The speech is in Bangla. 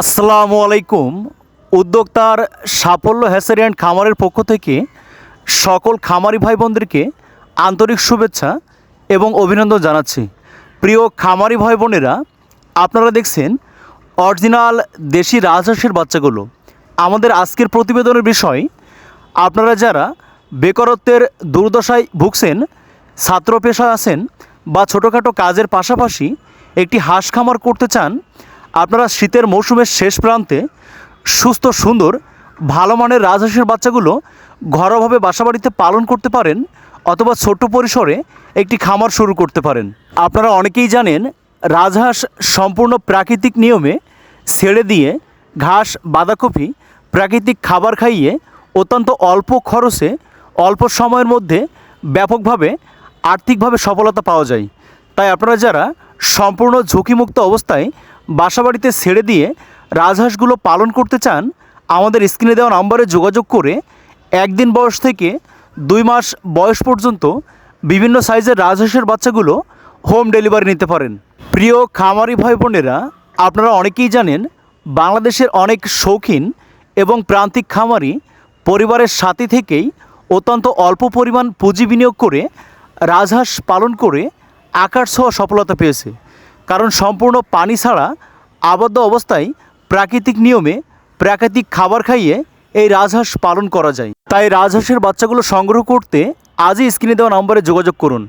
আসসালামু আলাইকুম। উদ্যোক্তার সাফল্য হ্যাসারি খামারের পক্ষ থেকে সকল খামারি ভাই বোনদেরকে আন্তরিক শুভেচ্ছা এবং অভিনন্দন জানাচ্ছি। প্রিয় খামারি ভাই বোনেরা আপনারা দেখছেন অরিজিনাল দেশি রাজহাঁসের বাচ্চাগুলো। আমাদের আজকের প্রতিবেদনের বিষয়, আপনারা যারা বেকারত্বের দুর্দশায় ভুগছেন ছাত্র পেশায় আছেন বা ছোটোখাটো কাজের পাশাপাশি একটি হাঁস খামার করতে চান আপনারা শীতের মৌসুমের শেষ প্রান্তে সুস্থ, সুন্দর, ভালো মানের রাজহাঁসের বাচ্চাগুলো ঘরোয়াভাবে বাসাবাড়িতে পালন করতে পারেন অথবা ছোট্ট পরিসরে একটি খামার শুরু করতে পারেন। আপনারা অনেকেই জানেন, রাজহাঁস সম্পূর্ণ প্রাকৃতিক নিয়মে ছেড়ে দিয়ে ঘাস, বাঁধাকপি প্রাকৃতিক খাবার খাইয়ে অত্যন্ত অল্প খরচে, অল্প সময়ের মধ্যে ব্যাপকভাবে, আর্থিকভাবে সফলতা পাওয়া যায়। তাই আপনারা যারা সম্পূর্ণ ঝুঁকিমুক্ত অবস্থায় বাসাবাড়িতে ছেড়ে দিয়ে রাজহাঁসগুলো পালন করতে চান, আমাদের স্ক্রিনে দেওয়া নম্বরে যোগাযোগ করে একদিন বয়স থেকে দুই মাস বয়স পর্যন্ত বিভিন্ন সাইজের রাজহাঁসের বাচ্চাগুলো হোম ডেলিভারি নিতে পারেন। প্রিয় খামারি ভাই বোনেরা, আপনারা অনেকেই জানেন, বাংলাদেশের অনেক শৌখিন এবং প্রান্তিক খামারি পরিবারের সাথে থেকেই অত্যন্ত অল্প পরিমাণ পুঁজি বিনিয়োগ করে রাজহাঁস পালন করে আকার ছোঁয়া সফলতা পেয়েছে। কারণ সম্পূর্ণ পানি ছাড়া আবদ্ধ অবস্থায় প্রাকৃতিক নিয়মে প্রাকৃতিক খাবার খাইয়ে এই রাজহাঁস পালন করা যায়। তাই রাজহাঁসের বাচ্চাগুলো সংগ্রহ করতে আজই স্ক্রিনে দেওয়া নম্বরে যোগাযোগ করুন।